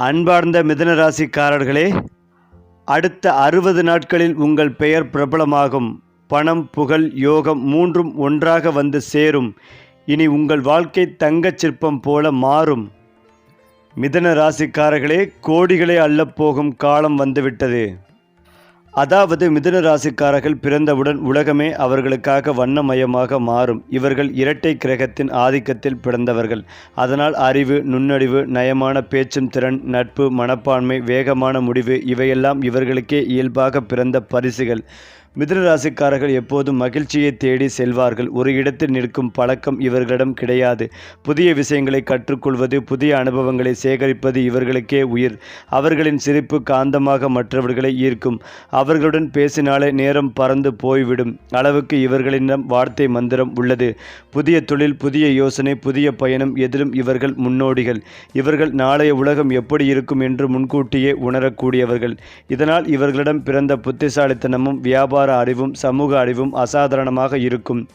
அன்பார்ந்த மிதனராசிக்காரர்களே அடுத்த அறுபது நாட்களில் உங்கள் பெயர் பிரபலமாகும். பணம் புகழ் யோகம் மூன்றும் ஒன்றாக வந்து சேரும். இனி உங்கள் வாழ்க்கை தங்கச் சிற்பம் போல மாறும். மிதன ராசிக்காரர்களே கோடிகளை அள்ளப்போகும் காலம் வந்துவிட்டது. அதாவது மிதுன ராசிக்காரர்கள் பிறந்தவுடன் உலகமே அவர்களுக்காக வண்ணமயமாக மாறும். இவர்கள் இரட்டை கிரகத்தின் ஆதிக்கத்தில் பிறந்தவர்கள். அதனால் அறிவு நுண்ணறிவு நயமான பேச்சும் திறன் நட்பு மனப்பான்மை வேகமான முடிவு இவையெல்லாம் இவர்களுக்கே இயல்பாக பிறந்த பரிசுகள். மிதுனராசிக்காரர்கள் எப்போதும் மகிழ்ச்சியை தேடி செல்வார்கள். ஒரு இடத்தில் நிற்கும் பழக்கம் இவர்களிடம் கிடையாது. புதிய விஷயங்களை கற்றுக்கொள்வது புதிய அனுபவங்களை சேகரிப்பது இவர்களுக்கே உயிர். அவர்களின் சிரிப்பு காந்தமாக மற்றவர்களை ஈர்க்கும். அவர்களுடன் பேசினாலே நேரம் பறந்து போய்விடும். அளவுக்கு இவர்களிடம் வார்த்தை மந்திரம் உள்ளது. புதிய தொழில் புதிய யோசனை புதிய பயணம் எதிலும் இவர்கள் முன்னோடிகள். இவர்கள் நாளைய உலகம் எப்படி இருக்கும் என்று முன்கூட்டியே உணரக்கூடியவர்கள். இதனால் இவர்களிடம் பிறந்த புத்திசாலித்தனமும் வியாபார அறிவும் சமூக அறிவும் அசாதாரணமாக இருக்கும்.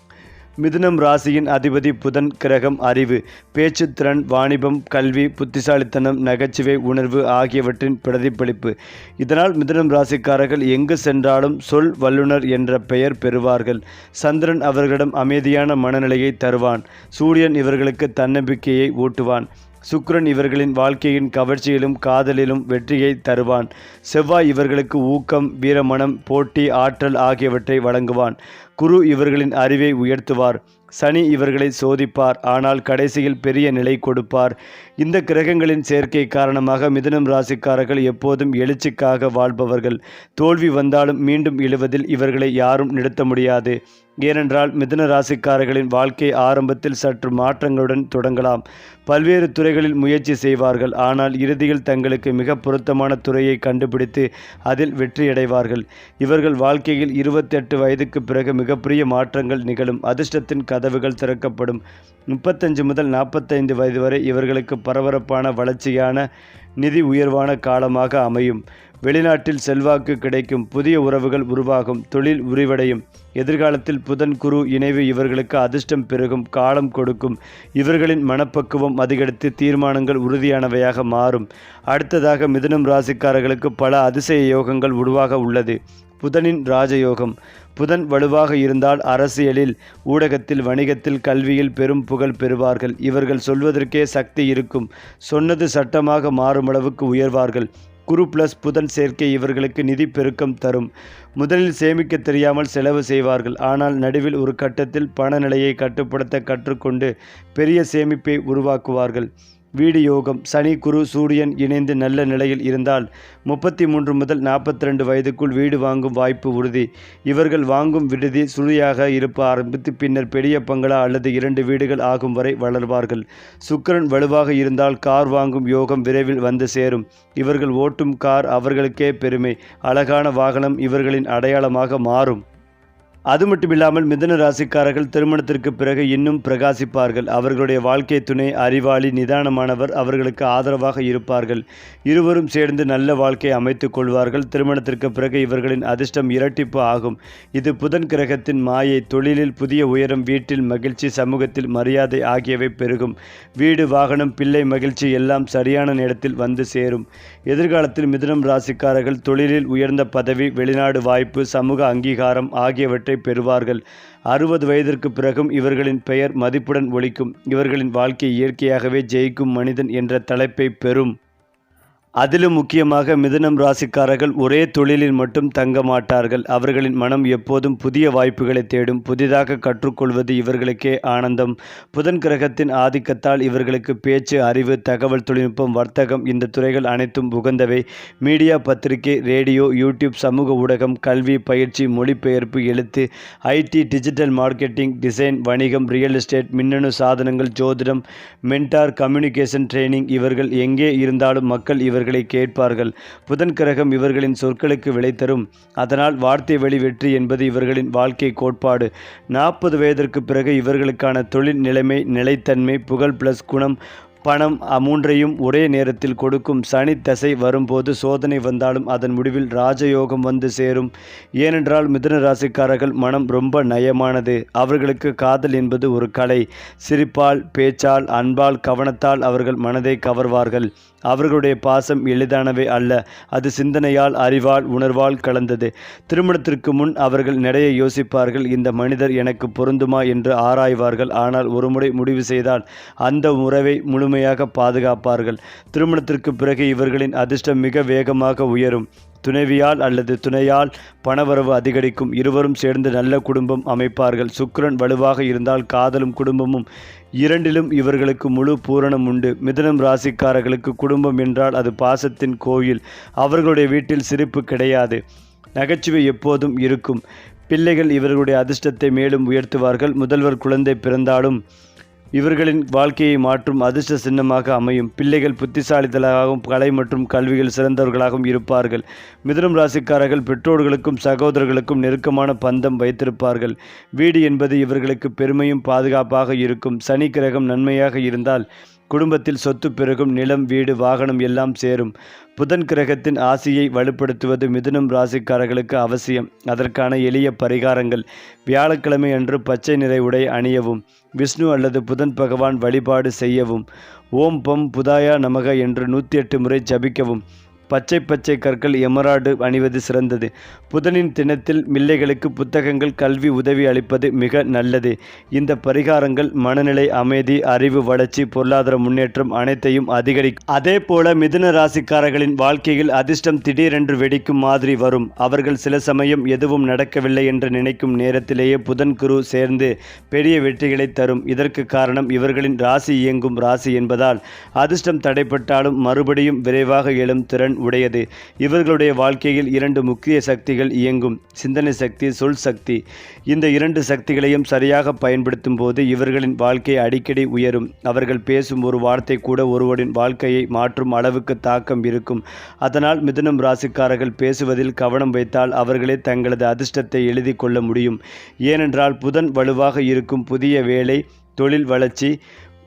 மிதுனம் ராசியின் அதிபதி புதன் கிரகம் அறிவு பேச்சுத்திறன் வாணிபம் கல்வி புத்திசாலித்தனம் நகைச்சுவை உணர்வு ஆகியவற்றின் பிரதிபலிப்பு. இதனால் மிதுனம் ராசிக்காரர்கள் எங்கு சென்றாலும் சொல் வல்லுனர் என்ற பெயர் பெறுவார்கள். சந்திரன் அவர்களிடம் அமைதியான மனநிலையை தருவான். சூரியன் இவர்களுக்கு தன்னம்பிக்கையை ஊட்டுவான். சுக்ரன் இவர்களின் வாழ்க்கையின் கவர்ச்சியிலும் காதலிலும் வெற்றியை தருவான். செவ்வாய் இவர்களுக்கு ஊக்கம் வீரமணம் போட்டி ஆற்றல் ஆகியவற்றை வழங்குவான். குரு இவர்களின் அறிவை உயர்த்துவார். சனி இவர்களை சோதிப்பார். ஆனால் கடைசியில் பெரிய நிலை கொடுப்பார். இந்த கிரகங்களின் சேர்க்கை காரணமாக மிதுனம் ராசிக்காரர்கள் எப்போதும் எழுச்சிக்காக வாழ்பவர்கள். தோல்வி வந்தாலும் மீண்டும் எழுவதில் இவர்களை யாரும் நிறுத்த முடியாது. ஏனென்றால் மிதுன ராசிக்காரர்களின் வாழ்க்கை ஆரம்பத்தில் சற்று மாற்றங்களுடன் தொடங்கலாம். பல்வேறு துறைகளில் முயற்சி செய்வார்கள். ஆனால் இறுதியில் தங்களுக்கு மிக பொருத்தமான துறையை கண்டுபிடித்து அதில் வெற்றியடைவார்கள். இவர்கள் வாழ்க்கையில் இருபத்தெட்டு வயதுக்கு பிறகு மிகப்பெரிய மாற்றங்கள் நிகழும். அதிர்ஷ்டத்தின் கதவுகள் திறக்கப்படும். முப்பத்தஞ்சு முதல் நாற்பத்தைந்து வயது வரை இவர்களுக்கு பரபரப்பான வளர்ச்சியான நிதி உயர்வான காலமாக அமையும். வெளிநாட்டில் செல்வாக்கு கிடைக்கும் புதிய உறவுகள் உருவாகும் தொழில் உரிவடையும். எதிர்காலத்தில் புதன் குரு இணைவு இவர்களுக்கு அதிர்ஷ்டம் பெருகும் காலம் கொடுக்கும். இவர்களின் மனப்பக்குவம் அதிகரித்து தீர்மானங்கள் உறுதியானவையாக மாறும். அடுத்ததாக மிதுனம் ராசிக்காரர்களுக்கு பல அதிசய யோகங்கள் உருவாக உள்ளது. புதனின் ராஜயோகம். புதன் வலுவாக இருந்தால் அரசியலில் ஊடகத்தில் வணிகத்தில் கல்வியில் பெரும் புகழ் பெறுவார்கள். இவர்கள் சொல்வதற்கே சக்தி இருக்கும். சொன்னது சட்டமாக மாறும் அளவுக்கு உயர்வார்கள். குரு பிளஸ் புதன் சேர்க்கை இவர்களுக்கு நிதி பெருக்கம் தரும். முதலில் சேமிக்க தெரியாமல் செலவு செய்வார்கள். ஆனால் நடுவில் ஒரு கட்டத்தில் பண நிலையை கட்டுப்படுத்த கற்றுக்கொண்டு பெரிய சேமிப்பை உருவாக்குவார்கள். வீடு யோகம். சனி குரு சூரியன் இணைந்து நல்ல நிலையில் இருந்தால் முப்பத்தி மூன்று முதல் நாற்பத்தி ரெண்டு வயதுக்குள் வீடு வாங்கும் வாய்ப்பு உறுதி. இவர்கள் வாங்கும் விடுதி சுழியாக இருப்ப ஆரம்பித்து பின்னர் பெரிய பங்களா அல்லது இரண்டு வீடுகள் ஆகும் வரை வளர்வார்கள். சுக்கிரன் வலுவாக இருந்தால் கார் வாங்கும் யோகம் விரைவில் வந்து சேரும். இவர்கள் ஓட்டும் கார் அவர்களுக்கே பெருமை. அழகான வாகனம் இவர்களின் அடையாளமாக மாறும். அது மட்டுமில்லாமல் மிதுன ராசிக்காரர்கள் திருமணத்திற்கு பிறகு இன்னும் பிரகாசிப்பார்கள். அவர்களுடைய வாழ்க்கை துணை அறிவாளி நிதானமானவர் அவர்களுக்கு ஆதரவாக இருப்பார்கள். இருவரும் சேர்ந்து நல்ல வாழ்க்கை அமைத்துக் கொள்வார்கள். திருமணத்திற்கு பிறகு இவர்களின் அதிர்ஷ்டம் இரட்டிப்பு ஆகும். இது புதன் கிரகத்தின் மாயை தொழிலில் புதிய உயரம் வீட்டில் மகிழ்ச்சி சமூகத்தில் மரியாதை ஆகியவை பெருகும். வீடு வாகனம் பிள்ளை மகிழ்ச்சி எல்லாம் சரியான நேரத்தில் வந்து சேரும். எதிர்காலத்தில் மிதுனம் ராசிக்காரர்கள் தொழிலில் உயர்ந்த பதவி வெளிநாடு வாய்ப்பு சமூக அங்கீகாரம் ஆகியவற்றை பெறுவார்கள். அறுபது வயதிற்கு பிறகும் இவர்களின் பெயர் மதிப்புடன் ஒழிக்கும் இவர்களின் வாழ்க்கை இயற்கையாகவே ஜெயிக்கும் மனிதன் என்ற தலைப்பை பெறும். அதிலும் முக்கியமாக மிதுனம் ராசிக்காரர்கள் ஒரே தொழிலில் மட்டும் தங்க மாட்டார்கள். அவர்களின் மனம் எப்போதும் புதிய வாய்ப்புகளை தேடும் புதிதாக கற்றுக்கொள்வது இவர்களுக்கே ஆனந்தம். புதன் கிரகத்தின் ஆதிக்கத்தால் இவர்களுக்கு பேச்சு அறிவு தகவல் தொழில்நுட்பம் வர்த்தகம் இந்த துறைகள் அனைத்தும் உகந்தவை மீடியா பத்திரிகை ரேடியோ யூடியூப் சமூக ஊடகம் கல்வி பயிற்சி மொழிபெயர்ப்பு எழுத்து ஐடி டிஜிட்டல் மார்க்கெட்டிங் டிசைன் வணிகம் ரியல் எஸ்டேட் மின்னணு சாதனங்கள் ஜோதிடம் மென்டார் கம்யூனிகேஷன் ட்ரைனிங் இவர்கள் எங்கே இருந்தாலும் மக்கள் இவர் இவர்களை கேட்பார்கள். புதன் கிரகம் இவர்களின் சொற்களுக்கு விலை தரும். அதனால் வார்த்தை வழி வெற்றி என்பது இவர்களின் வாழ்க்கை கோட்பாடு. நாற்பது வயதிற்கு பிறகு இவர்களுக்கான தொழில் நிலைமை நிலைத்தன்மை புகழ் பிளஸ் குணம் பணம் மூன்றையும் ஒரே நேரத்தில் கொடுக்கும் சனி தசை வரும்போது சோதனை வந்தாலும் அதன் முடிவில் ராஜயோகம் வந்து சேரும். ஏனென்றால் மிதுன ராசிக்காரர்கள் மனம் ரொம்ப நயமானது. அவர்களுக்கு காதல் என்பது ஒரு கலை. சிரிப்பால் பேச்சால் அன்பால் கவனத்தால் அவர்கள் மனதை கவர்வார்கள். அவர்களுடைய பாசம் எளிதானவை அல்ல. அது சிந்தனையால் அறிவால் உணர்வால் கலந்தது. திருமணத்திற்கு முன் அவர்கள் நிறைய யோசிப்பார்கள். இந்த மனிதர் எனக்கு பொருந்துமா என்று ஆராய்வார்கள். ஆனால் ஒருமுறை முடிவு செய்தால் அந்த உறவை முழுமையாக பாதுகாப்பார்கள். திருமணத்திற்கு பிறகு இவர்களின் அதிர்ஷ்டம் மிக வேகமாக உயரும். துணைவியால் அல்லது துணையால் பணவரவு அதிகரிக்கும். இருவரும் சேர்ந்து நல்ல குடும்பம் அமைப்பார்கள். சுக்கிரன் வலுவாக இருந்தால் காதலும் குடும்பமும். இரண்டிலும் இவர்களுக்கு முழு பூரணம் உண்டு. மிதுனம் ராசிக்காரர்களுக்கு குடும்பம் என்றால் அது பாசத்தின் கோயில். அவர்களுடைய வீட்டில் சிரிப்பு கிடையாது. நகைச்சுவை எப்போதும் இருக்கும். பிள்ளைகள் இவர்களுடைய அதிர்ஷ்டத்தை மேலும் உயர்த்துவார்கள். முதல்வர் குழந்தை பிறந்தாலும் இவர்களின் வாழ்க்கையை மாற்றும் அதிர்ஷ்ட சின்னமாக அமையும். பிள்ளைகள் புத்திசாலித்தலாகவும் கலை மற்றும் கல்வியில் சிறந்தவர்களாகவும் இருப்பார்கள். மிதுனம் ராசிக்காரர்கள் பெற்றோர்களுக்கும் சகோதரர்களுக்கும் நெருக்கமான பந்தம் வைத்திருப்பார்கள். வீடு என்பது இவர்களுக்கு பெருமையும் பாதுகாப்பாக இருக்கும். சனி கிரகம் நன்மையாக இருந்தால் குடும்பத்தில் சொத்து பெருகும் நிலம் வீடு வாகனம் எல்லாம் சேரும். புதன் கிரகத்தின் ஆசியை வலுப்படுத்துவது மிதுனம் ராசிக்காரர்களுக்கு அவசியம். அதற்கான எளிய பரிகாரங்கள். வியாழக்கிழமை அன்று பச்சை நிறை உடை அணியவும் விஷ்ணு அல்லது புதன் பகவான் வழிபாடு செய்யவும் ஓம் பம் புதாயா நமக என்று நூற்றி எட்டு முறை ஜபிக்கவும். பச்சை பச்சை கற்கள் எமராடு அணிவது சிறந்தது. புதனின் தினத்தில் மில்லைகளுக்கு புத்தகங்கள் கல்வி உதவி அளிப்பது மிக நல்லது. இந்த பரிகாரங்கள் மனநிலை அமைதி அறிவு வளர்ச்சி பொருளாதார முன்னேற்றம் அனைத்தையும் அதிகரிக்கும். அதே போல மிதுன ராசிக்காரர்களின் வாழ்க்கையில் அதிர்ஷ்டம் திடீரென்று வெடிக்கும் மாதிரி வரும். அவர்கள் சில சமயம் எதுவும் நடக்கவில்லை என்று நினைக்கும் நேரத்திலேயே புதன் குரு சேர்ந்து பெரிய வெற்றிகளை தரும். இதற்கு காரணம் இவர்களின் ராசி இயங்கும் ராசி என்பதால் அதிர்ஷ்டம் தடைப்பட்டாலும் மறுபடியும் விரைவாக எழும் திறன் உடையது. இவர்களுடைய வாழ்க்கையில் இரண்டு முக்கிய சக்திகள் இயங்கும். சிந்தனை சக்தி சொல் சக்தி. இந்த இரண்டு சக்திகளையும் சரியாக பயன்படுத்தும் போது இவர்களின் வாழ்க்கை அடிக்கடி உயரும். அவர்கள் பேசும் ஒரு வார்த்தை கூட ஒருவரின் வாழ்க்கையை மாற்றும் அளவுக்கு தாக்கம் இருக்கும். அதனால் மிதுனம் ராசிக்காரர்கள் பேசுவதில் கவனம் வைத்தால் அவர்களே தங்களது அதிர்ஷ்டத்தை எழுதி கொள்ள முடியும். ஏனென்றால் புதன் வலுவாக இருக்கும் புதிய வேலை தொழில் வளர்ச்சி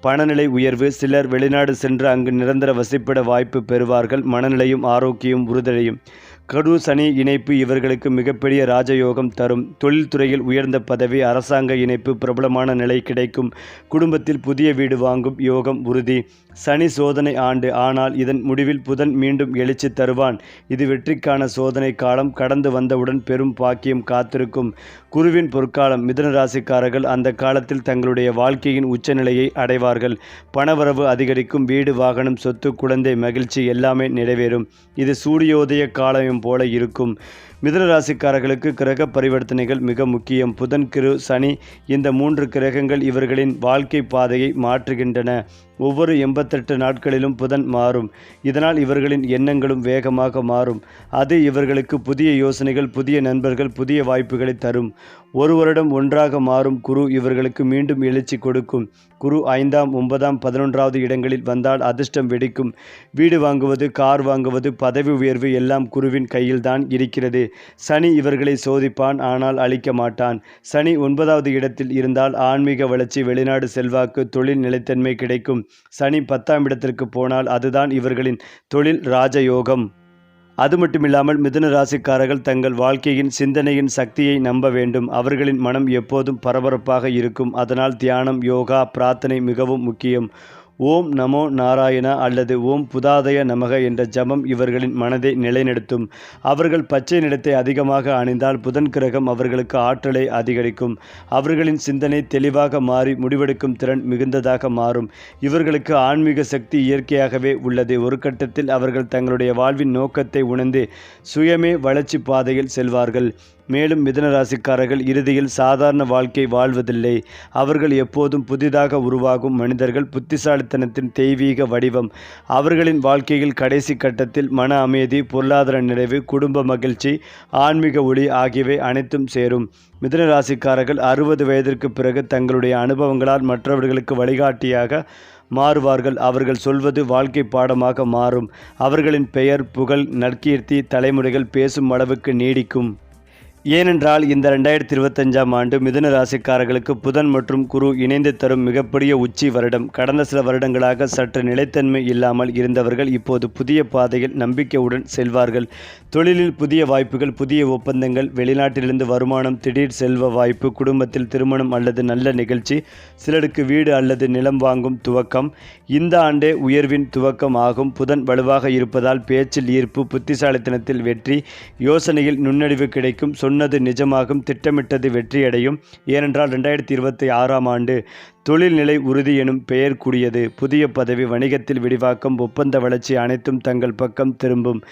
பணநிலை உயர்வு சிலர் வெளிநாடு சென்று அங்கு நிரந்தர வசிப்பிட வாய்ப்பு பெறுவார்கள். மனநிலையும் ஆரோக்கியம் உறுதலையும் கடு சனி இணைப்பு இவர்களுக்கு மிகப்பெரிய ராஜயோகம் தரும். தொழில்துறையில் உயர்ந்த பதவி அரசாங்க இணைப்பு பிரபலமான நிலை கிடைக்கும். குடும்பத்தில் புதிய வீடு வாங்கும் யோகம் உறுதி. சனி சோதனை ஆண்டு. ஆனால் இதன் முடிவில் புதன் மீண்டும் எழுச்சி தருவான். இது வெற்றிக்கான சோதனை காலம். கடந்து வந்தவுடன் பெரும் பாக்கியம் காத்திருக்கும். குருவின் பொற்காலம். மிதுன ராசிக்காரர்கள் அந்த காலத்தில் தங்களுடைய வாழ்க்கையின் உச்சநிலையை அடைவார்கள். பணவரவு அதிகரிக்கும். வீடு வாகனம் சொத்து குழந்தை மகிழ்ச்சி எல்லாமே நிறைவேறும். இது சூரியோதய காலம் போல இருக்கும். மிதுன ராசிக்காரர்களுக்கு கிரக பரிவர்த்தனைகள் மிக முக்கியம். புதன் கிரு சனி இந்த மூன்று கிரகங்கள் இவர்களின் வாழ்க்கை பாதையை மாற்றுகின்றன. ஒவ்வொரு எண்பத்தெட்டு நாட்களிலும் புதன் மாறும். இதனால் இவர்களின் எண்ணங்களும் வேகமாக மாறும். அது இவர்களுக்கு புதிய யோசனைகள் புதிய நண்பர்கள் புதிய வாய்ப்புகளை தரும். ஒரு வருடம் ஒன்றாக மாறும் குரு இவர்களுக்கு மீண்டும் எழுச்சி கொடுக்கும். குரு ஐந்தாம் ஒன்பதாம் பதினொன்றாவது இடங்களில் வந்தால் அதிர்ஷ்டம் வெடிக்கும். வீடு வாங்குவது கார் வாங்குவது பதவி உயர்வு எல்லாம் குருவின் கையில்தான் இருக்கிறது. சனி இவர்களை சோதிப்பான் ஆனால் அழிக்க மாட்டான். சனி ஒன்பதாவது இடத்தில் இருந்தால் ஆன்மீக வளர்ச்சி வெளிநாடு செல்வாக்கு தொழில் நிலைத்தன்மை கிடைக்கும். சனி பத்தாம் இடத்திற்கு போனால் அதுதான் இவர்களின் தொழில் ராஜயோகம். அது மட்டுமில்லாமல் மிதுன ராசிக்காரர்கள் தங்கள் வாழ்க்கையின் சிந்தனையின் சக்தியை நம்ப வேண்டும். அவர்களின் மனம் எப்போதும் பரபரப்பாக இருக்கும். அதனால் தியானம் யோகா பிரார்த்தனை மிகவும் முக்கியம். ஓம் நமோ நாராயணா அல்லது ஓம் புதாதய நமக என்ற ஜபம் இவர்களின் மனதை நிலைநிறுத்தும். அவர்கள் பச்சை நிறத்தை அதிகமாக அணிந்தால் புதன் கிரகம் அவர்களுக்கு ஆற்றலை அதிகரிக்கும். அவர்களின் சிந்தனை தெளிவாக மாறி முடிவெடுக்கும் திறன் மிகுந்ததாக மாறும். இவர்களுக்கு ஆன்மீக சக்தி இயற்கையாகவே உள்ளது. ஒரு கட்டத்தில் அவர்கள் தங்களுடைய வாழ்வின் நோக்கத்தை உணர்ந்து சுயமே வளர்ச்சி பாதையில் செல்வார்கள். மேலும் மிதனராசிக்காரர்கள் இறுதியில் சாதாரண வாழ்க்கை வாழ்வதில்லை. அவர்கள் எப்போதும் புதிதாக உருவாகும் மனிதர்கள் புத்திசாலித்தனத்தின் தெய்வீக வடிவம். அவர்களின் வாழ்க்கையில் கடைசி கட்டத்தில் மன அமைதி பொருளாதார நிறைவு குடும்ப மகிழ்ச்சி ஆன்மீக ஒளி ஆகியவை அனைத்தும் சேரும். மிதனராசிக்காரர்கள் அறுபது வயதிற்கு பிறகு தங்களுடைய அனுபவங்களால் மற்றவர்களுக்கு வழிகாட்டியாக மாறுவார்கள். அவர்கள் சொல்வது வாழ்க்கை பாடமாக மாறும். அவர்களின் பெயர் புகழ் நற்கீர்த்தி தலைமுறைகள் பேசும் அளவுக்கு நீடிக்கும். ஏனென்றால் இந்த ரெண்டாயிரத்தி இருபத்தஞ்சாம் ஆண்டு மிதுன ராசிக்காரர்களுக்கு புதன் மற்றும் குரு இணைந்து தரும் மிகப்பெரிய உச்சி வருடம். கடந்த சில வருடங்களாக சற்று நிலைத்தன்மை இல்லாமல் இருந்தவர்கள் இப்போது புதிய பாதையில் நம்பிக்கையுடன் செல்வார்கள். தொழிலில் புதிய வாய்ப்புகள் புதிய ஒப்பந்தங்கள் வெளிநாட்டிலிருந்து வருமானம் திடீர் செல்வ வாய்ப்பு குடும்பத்தில் திருமணம் அல்லது நல்ல நிகழ்ச்சி சிலருக்கு வீடு அல்லது நிலம் வாங்கும் துவக்கம். இந்த ஆண்டே உயர்வின் துவக்கம் ஆகும். புதன் வலுவாக இருப்பதால் பேச்சில் ஈர்ப்பு புத்திசாலித்தனத்தில் வெற்றி யோசனையில் நுண்ணறிவு கிடைக்கும். சொன்னது நிஜமாகும் திட்டமிட்டது வெற்றியடையும். ஏனென்றால் ரெண்டாயிரத்தி இருபத்தி ஆறாம் ஆண்டு தொழில்நிலை உறுதி எனும் பெயர் கூடியது. புதிய பதவி வணிகத்தில் விரிவாக்கம் ஒப்பந்த வளர்ச்சி அனைத்தும் தங்கள் பக்கம் திரும்பும்.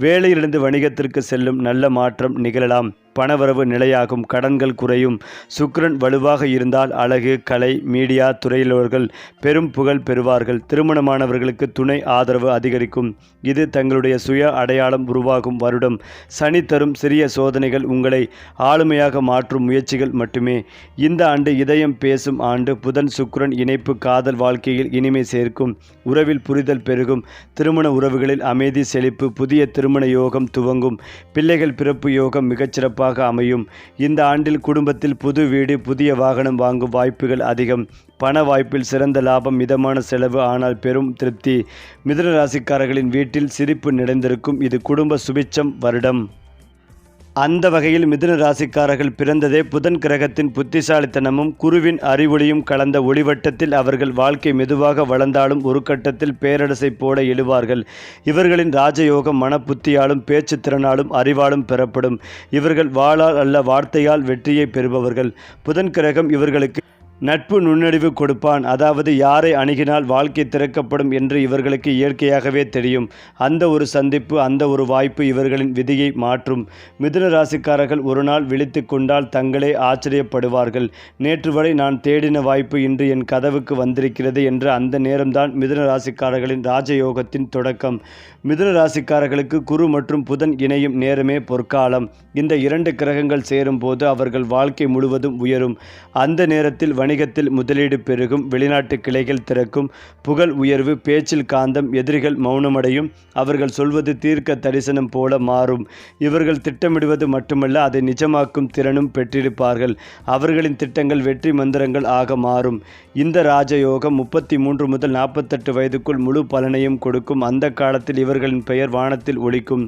வேலையிலிருந்து வணிகத்திற்கு செல்லும் நல்ல மாற்றம் நிகழலாம். பணவரவு நிலையாகும் கடன்கள் குறையும். சுக்ரன் வலுவாக இருந்தால் அழகு கலை மீடியா துறையிலவர்கள் பெரும் புகழ் பெறுவார்கள். திருமணமானவர்களுக்கு துணை ஆதரவு அதிகரிக்கும். இது தங்களுடைய சுய அடையாளம் உருவாகும் வருடம். சனி தரும் சிறிய சோதனைகள் உங்களை ஆளுமையாக மாற்றும் முயற்சிகள் மட்டுமே. இந்த ஆண்டு இதயம் பேசும் ஆண்டு புதன் சுக்ரன் இணைப்பு காதல் வாழ்க்கையில் இனிமை சேர்க்கும் உறவில் புரிதல் பெருகும் திருமண உறவுகளில் அமைதி செழிப்பு புதிய திருமண யோகம் துவங்கும் பிள்ளைகள் பிறப்பு யோகம் மிகச்சிறப்பாக அமையும். இந்த ஆண்டில் குடும்பத்தில் புது வீடு புதிய வாகனம் வாங்கும் வாய்ப்புகள் அதிகம். பண வாய்ப்பில் சிறந்த லாபம் மிதமான செலவு ஆனால் பெரும் திருப்தி. மிதுன ராசிக்காரர்களின் வீட்டில் சிரிப்பு நிறைந்திருக்கும். இது குடும்ப சுபிச்சம் வருடம். அந்த வகையில் மிதுன ராசிக்காரர்கள் பிறந்ததே புதன் கிரகத்தின் புத்திசாலித்தனமும் குருவின் அறிவொளியும் கலந்த ஒளிவட்டத்தில் அவர்கள் வாழ்க்கை மெதுவாக வளர்ந்தாலும் ஒரு கட்டத்தில் பேரரசை போல எழுவார்கள். இவர்களின் ராஜயோகம் மனப்புத்தியாலும் பேச்சு திறனாலும் அறிவாலும் பெறப்படும். இவர்கள் வாளால் அல்ல வார்த்தையால் வெற்றியை பெறுபவர்கள். புதன் கிரகம் இவர்களுக்கு நட்பு நுண்ணறிவு கொடுப்பான். அதாவது யாரை அணுகினால் வாழ்க்கை திறக்கப்படும் என்று இவர்களுக்கு இயற்கையாகவே தெரியும். அந்த ஒரு சந்திப்பு அந்த ஒரு வாய்ப்பு இவர்களின் விதியை மாற்றும். மிதுன ராசிக்காரர்கள் ஒரு நாள் விழித்து கொண்டால் தங்களே ஆச்சரியப்படுவார்கள். நேற்று வரை நான் தேடின வாய்ப்பு இன்று என் கதவுக்கு வந்திருக்கிறது என்ற அந்த நேரம்தான் மிதுன ராசிக்காரர்களின் ராஜயோகத்தின் தொடக்கம். மிதுன ராசிக்காரர்களுக்கு குரு மற்றும் புதன் இணையும் நேரமே பொற்காலம். இந்த இரண்டு கிரகங்கள் சேரும்போது அவர்கள் வாழ்க்கை முழுவதும் உயரும். அந்த நேரத்தில் வணிகத்தில் முதலீடு பெருகும் வெளிநாட்டு கிளைகள் திறக்கும் புகழ் உயர்வு பேச்சில் காந்தம் எதிரிகள் மௌனமடையும் அவர்கள் சொல்வது தீர்க்க தரிசனம் போல மாறும். இவர்கள் திட்டமிடுவது மட்டுமல்ல அதை நிஜமாக்கும் திறனும் பெற்றிருப்பார்கள். அவர்களின் திட்டங்கள் வெற்றி மந்திரங்கள் ஆக மாறும். இந்த ராஜயோகம் முப்பத்தி மூன்று முதல் நாற்பத்தெட்டு வயதுக்குள் முழு பலனையும் கொடுக்கும். அந்த காலத்தில் இவர்களின் பெயர் வானத்தில் ஒழிக்கும்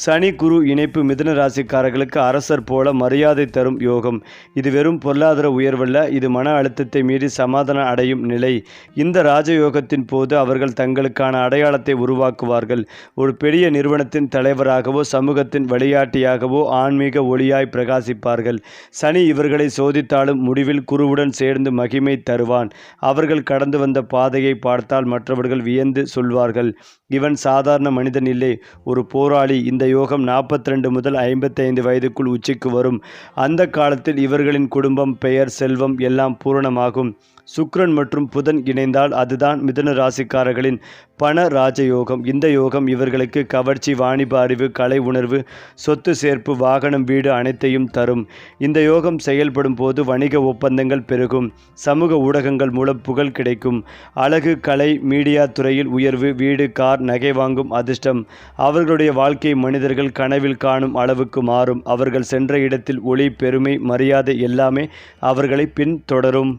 சனி குரு இணைப்பு மிதுன ராசிக்காரர்களுக்கு அரசர் போல மரியாதை தரும் யோகம். இது வெறும் பொருளாதார உயர்வல்ல இது மன அழுத்தத்தை மீறி சமாதானம் அடையும் நிலை. இந்த ராஜயோகத்தின் போது அவர்கள் தங்களுக்கான அடையாளத்தை உருவாக்குவார்கள். ஒரு பெரிய நிறுவனத்தின் தலைவராகவோ சமூகத்தின் வழிகாட்டியாகவோ ஆன்மீக ஒளியாய் பிரகாசிப்பார்கள். சனி இவர்களை சோதித்தாலும் முடிவில் குருவுடன் சேர்ந்து மகிமை தருவான். அவர்கள் கடந்து வந்த பாதையை பார்த்தால் மற்றவர்கள் வியந்து சொல்வார்கள். இவன் சாதாரண மனிதன் இல்லை. ஒரு போராளி இந்த யோகம் நாற்பத்தி ரெண்டு முதல் ஐம்பத்தைந்து வயதுக்குள் உச்சிக்கு வரும். அந்த காலத்தில் இவர்களின் குடும்பம் பெயர் செல்வம் எல்லாம் பூரணமாகும். சுக்ரன் மற்றும் புதன் இணைந்தால் அதுதான் மிதுன ராசிக்காரர்களின் பண ராஜயோகம். இந்த யோகம் இவர்களுக்கு கவர்ச்சி வாணிப அறிவு கலை உணர்வு சொத்து சேர்ப்பு வாகனம் வீடு அனைத்தையும் தரும். இந்த யோகம் செயல்படும் போது வணிக ஒப்பந்தங்கள் பெருகும். சமூக ஊடகங்கள் மூலம் புகழ் கிடைக்கும். அழகு கலை மீடியா துறையில் உயர்வு வீடு கார் நகை வாங்கும் அதிர்ஷ்டம். அவர்களுடைய வாழ்க்கை மனிதர்கள் கனவில் காணும் அளவுக்கு மாறும். அவர்கள் சென்ற இடத்தில் ஒளி பெருமை மரியாதை எல்லாமே அவர்களை பின்தொடரும்.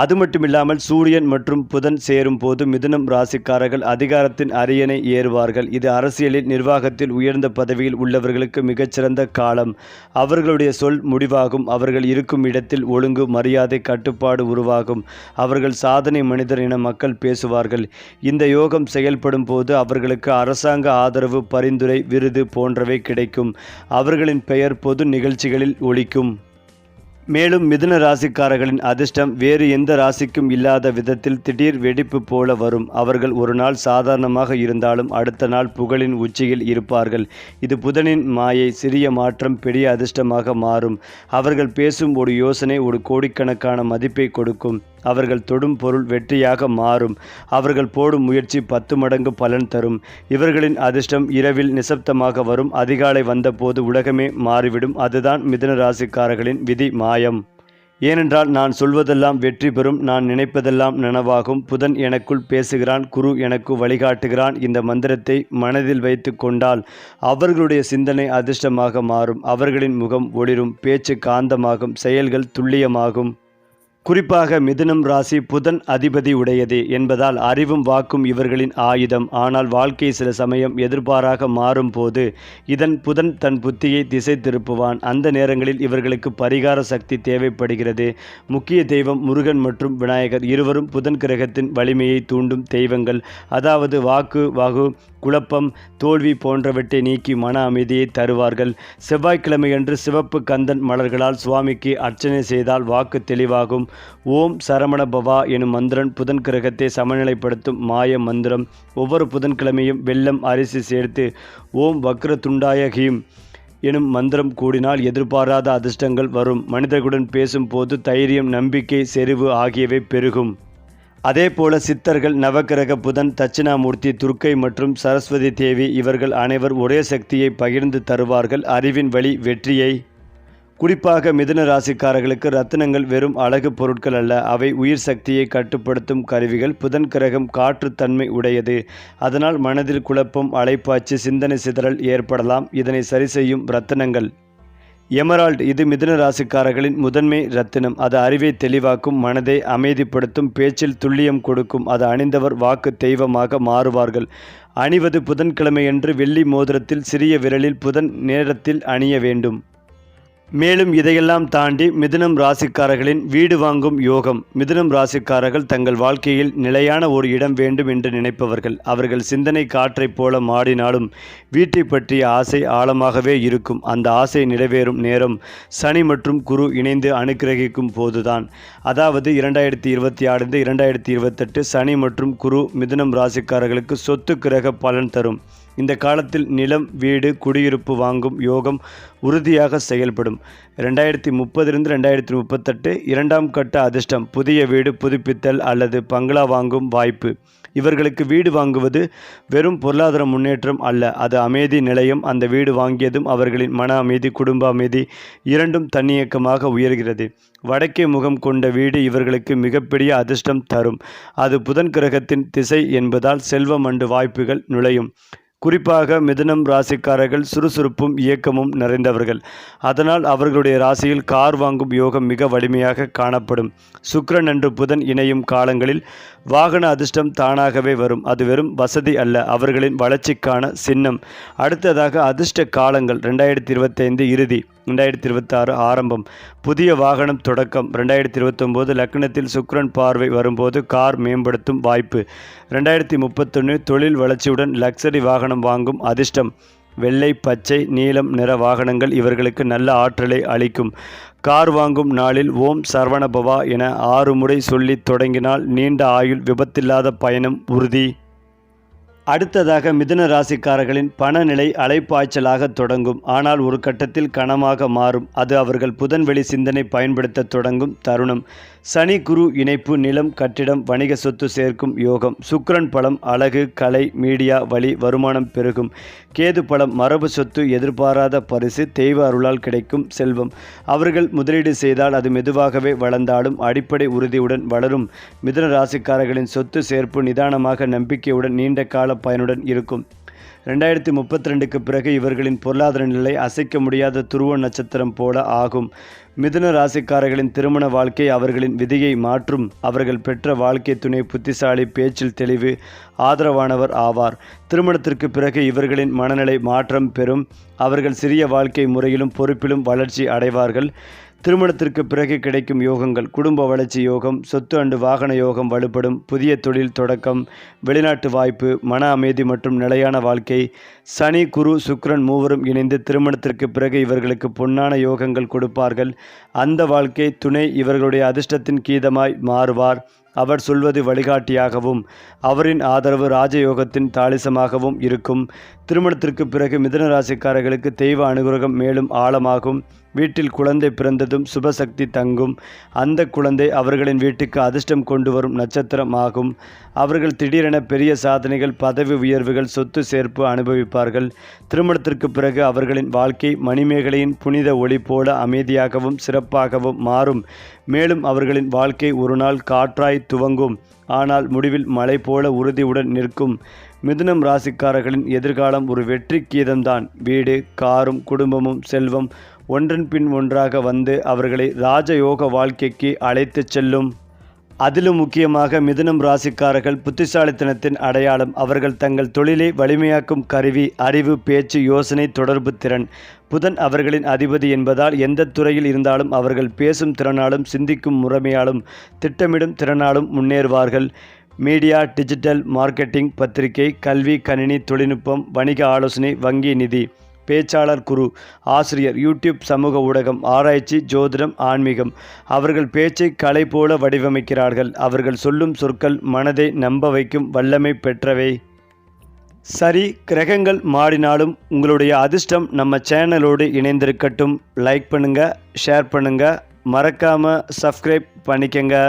அது மட்டுமில்லாமல் சூரியன் மற்றும் புதன் சேரும் போது மிதுனம் ராசிக்காரர்கள் அதிகாரத்தின் அரியணை ஏறுவார்கள். இது அரசியலில் நிர்வாகத்தில் உயர்ந்த பதவியில் உள்ளவர்களுக்கு மிகச்சிறந்த காலம். அவர்களுடைய சொல் முடிவாகும். அவர்கள் இருக்கும் இடத்தில் ஒழுங்கு மரியாதை கட்டுப்பாடு உருவாகும். அவர்கள் சாதனை மனிதர் என மக்கள் பேசுவார்கள். இந்த யோகம் செயல்படும் போது அவர்களுக்கு அரசாங்க ஆதரவு பரிந்துரை விருது போன்றவை கிடைக்கும். அவர்களின் பெயர் பொது நிகழ்ச்சிகளில் ஒழிக்கும் மேலும் மிதுன ராசிக்காரர்களின் அதிர்ஷ்டம் வேறு எந்த ராசிக்கும் இல்லாத விதத்தில் திடீர் வெடிப்பு போல வரும். அவர்கள் ஒரு நாள் சாதாரணமாக இருந்தாலும் அடுத்த நாள் புகழின் உச்சியில் இருப்பார்கள். இது புதனின் மாயை சிறிய மாற்றம் பெரிய அதிர்ஷ்டமாக மாறும். அவர்கள் பேசும் ஒரு யோசனை ஒரு கோடிக்கணக்கான மதிப்பை கொடுக்கும். அவர்கள் தொடும் பொருள் வெற்றியாக மாறும். அவர்கள் போடும் முயற்சி பத்து மடங்கு பலன் தரும். இவர்களின் அதிர்ஷ்டம் இரவில் நிசப்தமாக வரும். அதிகாலை வந்தபோது உலகமே மாறிவிடும். அதுதான் மிதன ராசிக்காரர்களின் விதி மாயம். ஏனென்றால் நான் சொல்வதெல்லாம் வெற்றி பெறும். நான் நினைப்பதெல்லாம் நனவாகும். புதன் எனக்குள் பேசுகிறான். குரு எனக்கு வழிகாட்டுகிறான். இந்த மந்திரத்தை மனதில் வைத்து கொண்டால் அவர்களுடைய சிந்தனை அதிர்ஷ்டமாக மாறும். அவர்களின் முகம் ஒளிரும். பேச்சு காந்தமாகும். செயல்கள் துல்லியமாகும். குறிப்பாக மிதுனம் ராசி புதன் அதிபதி உடையது என்பதால் அறிவும் வாக்கும் இவர்களின் ஆயுதம். ஆனால் வாழ்க்கை சில சமயம் எதிர்பாராக மாறும் போது இதன் புதன் தன் புத்தியை திசை திருப்புவான். அந்த நேரங்களில் இவர்களுக்கு பரிகார சக்தி தேவைப்படுகிறது. முக்கிய தெய்வம் முருகன் மற்றும் விநாயகர் இருவரும் புதன் கிரகத்தின் வலிமையை தூண்டும் தெய்வங்கள். அதாவது வாக்கு வகு குழப்பம் தோல்வி போன்றவற்றை நீக்கி மன அமைதியை தருவார்கள். செவ்வாய்க்கிழமையன்று சிவப்பு கந்தன் மலர்களால் சுவாமிக்கு அர்ச்சனை செய்தால் வாக்கு தெளிவாகும். ஓம் சரவண பவா எனும் மந்திரன் புதன் கிரகத்தை சமநிலைப்படுத்தும் மாய மந்திரம். ஒவ்வொரு புதன்கிழமையும் வெள்ளம் அரிசி சேர்த்து ஓம் வக்ர துண்டாய ஹீம் எனும் மந்திரம் கூடினால் எதிர்பாராத அதிர்ஷ்டங்கள் வரும். மனிதர்களுடன் பேசும்போது தைரியம் நம்பிக்கை செறிவு ஆகியவை பெருகும். அதேபோல சித்தர்கள் நவக்கிரக புதன் தட்சிணாமூர்த்தி துர்க்கை மற்றும் சரஸ்வதி தேவி இவர்கள் அனைவர் ஒரே சக்தியை பகிர்ந்து தருவார்கள். அறிவின் வழி வெற்றியை குறிப்பாக மிதுன ராசிக்காரர்களுக்கு ரத்தினங்கள் வெறும் அழகு பொருட்கள் அல்ல. அவை உயிர் சக்தியை கட்டுப்படுத்தும் கருவிகள் புதன் கிரகம் காற்றுத்தன்மை உடையது. அதனால் மனதில் குழப்பம் அலைப்பாய்ச்சி சிந்தனை சிதறல் ஏற்படலாம். இதனை சரி செய்யும் ரத்தினங்கள். எமரால்ட் இது மிதுன ராசிக்காரர்களின் முதன்மை ரத்தினம். அது அறிவை தெளிவாக்கும் மனதை அமைதிப்படுத்தும் பேச்சில் துல்லியம் கொடுக்கும். அது அணிந்தவர் வாக்கு தெய்வமாக மாறுவார்கள். அணிவது புதன்கிழமையன்று வெள்ளி மோதிரத்தில் சிறிய விரலில் புதன் நேரத்தில் அணிய வேண்டும். மேலும் இதையெல்லாம் தாண்டி மிதுனம் ராசிக்காரர்களின் வீடு வாங்கும் யோகம். மிதுனம் ராசிக்காரர்கள் தங்கள் வாழ்க்கையில் நிலையான ஒரு இடம் வேண்டும் என்று நினைப்பவர்கள். அவர்கள் சிந்தனை காற்றைப் போல மாடினாலும் வீட்டை பற்றிய ஆசை ஆழமாகவே இருக்கும். அந்த ஆசை நிறைவேறும் நேரம் சனி மற்றும் குரு இணைந்து அனுக்கிரகிக்கும் போதுதான். அதாவது இரண்டாயிரத்தி இருபத்தி ஆறு இரண்டாயிரத்தி இருபத்தெட்டு சனி மற்றும் குரு மிதுனம் ராசிக்காரர்களுக்கு சொத்து கிரக பலன் தரும். இந்த காலத்தில் நிலம் வீடு குடியிருப்பு வாங்கும் யோகம் உறுதியாக செயல்படும். ரெண்டாயிரத்தி முப்பதிலிருந்து ரெண்டாயிரத்தி முப்பத்தெட்டு இரண்டாம் கட்ட அதிர்ஷ்டம் புதிய வீடு புதுப்பித்தல் அல்லது பங்களா வாங்கும் வாய்ப்பு. இவர்களுக்கு வீடு வாங்குவது வெறும் பொருளாதார முன்னேற்றம் அல்ல அது அமைதி நிலையம். அந்த வீடு வாங்கியதும் அவர்களின் மன அமைதி குடும்ப அமைதி இரண்டும் தன்னியக்கமாக உயர்கிறது. வடக்கே முகம் கொண்ட வீடு இவர்களுக்கு மிகப்பெரிய அதிர்ஷ்டம் தரும். அது புதன் கிரகத்தின் திசை என்பதால் செல்வம் அண்டு வாய்ப்புகள் நுழையும். குறிப்பாக மிதனம் ராசிக்காரர்கள் சுறுசுறுப்பும் இயக்கமும் நிறைந்தவர்கள். அதனால் அவர்களுடைய ராசியில் கார் வாங்கும் யோகம் மிக வலிமையாக காணப்படும். சுக்கிரன் அன்று புதன் இணையும் காலங்களில் வாகன அதிர்ஷ்டம் தானாகவே வரும். அது வெறும் வசதி அல்ல அவர்களின் வளர்ச்சிக்கான சின்னம். அடுத்ததாக அதிர்ஷ்ட காலங்கள் ரெண்டாயிரத்தி இருபத்தைந்து இறுதி. ரெண்டாயிரத்தி இருபத்தாறு ஆரம்பம். புதிய வாகனம் தொடக்கம். ரெண்டாயிரத்தி இருபத்தொம்போது லக்னத்தில் சுக்ரன் பார்வை வரும்போது கார் மேம்படுத்தும் வாய்ப்பு. ரெண்டாயிரத்தி முப்பத்தொன்று தொழில் வளர்ச்சியுடன் லக்ஸரி வாகனம் வாங்கும் அதிர்ஷ்டம். வெள்ளை பச்சை நீலம் நிற வாகனங்கள் இவர்களுக்கு நல்ல ஆற்றலை அளிக்கும். கார் வாங்கும் நாளில் ஓம் சரவணபவா என ஆறு முறை சொல்லி தொடங்கினால் நீண்ட ஆயுள் விபத்தில்லாத பயணம் உறுதி. அடுத்ததாக மிதுன ராசிக்காரர்களின் பணநிலை அலைப்பாய்ச்சலாக தொடங்கும். ஆனால் ஒரு கட்டத்தில் கனமாக மாறும். அது அவர்கள் புதன்வெளி சிந்தனை பயன்படுத்த தொடங்கும் தருணம். சனி குரு இணைப்பு நிலம் கட்டிடம் வணிக சொத்து சேர்க்கும் யோகம். சுக்ரன் பழம் அழகு கலை மீடியா வழி வருமானம் பெருகும். கேது பழம் மரபு சொத்து எதிர்பாராத பரிசு தெய்வ அருளால் கிடைக்கும் செல்வம். அவர்கள் முதலீடு செய்தால் அது மெதுவாகவே வளர்ந்தாலும் அடிப்படை உறுதியுடன் வளரும். மிதுன ராசிக்காரர்களின் சொத்து சேர்ப்பு நிதானமாக நம்பிக்கையுடன் நீண்ட கால பயனுடன் இருக்கும். ரெண்டாயிரத்தி முப்பத்தி ரெண்டுக்கு பிறகு இவர்களின் பொருளாதார நிலை அசைக்க முடியாத துருவ நட்சத்திரம் போல ஆகும். மிதுன ராசிக்காரர்களின் திருமண வாழ்க்கை அவர்களின் விதியை மாற்றும். அவர்கள் பெற்ற வாழ்க்கை துணை புத்திசாலி பேச்சில் தெளிவு ஆதரவானவர் ஆவார். திருமணத்திற்கு பிறகு இவர்களின் மனநிலை மாற்றம் பெறும். அவர்கள் சிறிய வாழ்க்கை முறையிலும் பொறுப்பிலும் வளர்ச்சி அடைவார்கள். திருமணத்திற்கு பிறகு கிடைக்கும் யோகங்கள் குடும்ப வளர்ச்சி யோகம் சொத்து அண்டு வாகன யோகம் வலுப்படும் புதிய தொழில் தொடக்கம் வெளிநாட்டு வாய்ப்பு மன அமைதி மற்றும் நிலையான வாழ்க்கை சனி குரு சுக்ரன் மூவரும் இணைந்து திருமணத்திற்கு பிறகு இவர்களுக்கு பொன்னான யோகங்கள் கொடுப்பார்கள். அந்த வாழ்க்கை துணை இவர்களுடைய அதிர்ஷ்டத்தின் கீதமாய் மாறுவார். அவர் சொல்வது வழிகாட்டியாகவும் அவரின் ஆதரவு ராஜயோகத்தின் தாளிசமாகவும் இருக்கும். திருமணத்திற்கு பிறகு மிதன ராசிக்காரர்களுக்கு தெய்வ அனுகிரகம் மேலும் ஆழமாகும். வீட்டில் குழந்தை பிறந்ததும் சுபசக்தி தங்கும். அந்த குழந்தை அவர்களின் வீட்டுக்கு அதிர்ஷ்டம் கொண்டு வரும் நட்சத்திரம் ஆகும் அவர்கள் திடீரென பெரிய சாதனைகள் பதவி உயர்வுகள் சொத்து சேர்ப்பு அனுபவிப்பார்கள். திருமணத்திற்கு பிறகு அவர்களின் வாழ்க்கை மணிமேகலையின் புனித ஒளி போல அமைதியாகவும் சிறப்பாகவும் மாறும். மேலும் அவர்களின் வாழ்க்கை ஒரு நாள் காற்றாய் துவங்கும். ஆனால் முடிவில் மலை போல உறுதியுடன் நிற்கும். மிதுனம் ராசிக்காரர்களின் எதிர்காலம் ஒரு வெற்றி கீதம்தான். வீடு காரும் குடும்பமும் செல்வம் ஒன்றன் பின் ஒன்றாக வந்து அவர்களை ராஜயோக வாழ்க்கைக்கு அழைத்துச் செல்லும். அதிலும் முக்கியமாக மிதுனம் ராசிக்காரர்கள் புத்திசாலித்தனத்தின் அடையாளம் அவர்கள் தங்கள் தொழிலை வலிமையாக்கும் கருவி அறிவு பேச்சு யோசனை தொடர்பு திறன். புதன் அவர்களின் அதிபதி என்பதால் எந்த துறையில் இருந்தாலும் அவர்கள் பேசும் திறனாலும் சிந்திக்கும் முறைமையாலும் திட்டமிடும் திறனாலும் முன்னேறுவார்கள். மீடியா டிஜிட்டல் மார்க்கெட்டிங் பத்திரிகை கல்வி கணினி தொழில்நுட்பம் வணிக ஆலோசனை வங்கி நிதி. பேச்சாளர் குரு ஆசிரியர் யூடியூப் சமூக ஊடகம் ஆராய்ச்சி ஜோதிடம் ஆன்மீகம். அவர்கள் பேச்சை கலை போல வடிவமைக்கிறார்கள். அவர்கள் சொல்லும் சொற்கள் மனதை நம்ப வைக்கும் வல்லமை பெற்றவை. சரி கிரகங்கள் மாறினாலும் உங்களுடைய அதிர்ஷ்டம் நம்ம சேனலோடு இணைந்திருக்கட்டும். லைக் பண்ணுங்கள் ஷேர் பண்ணுங்கள் மறக்காமல் சப்ஸ்கிரைப் பண்ணிக்கங்க.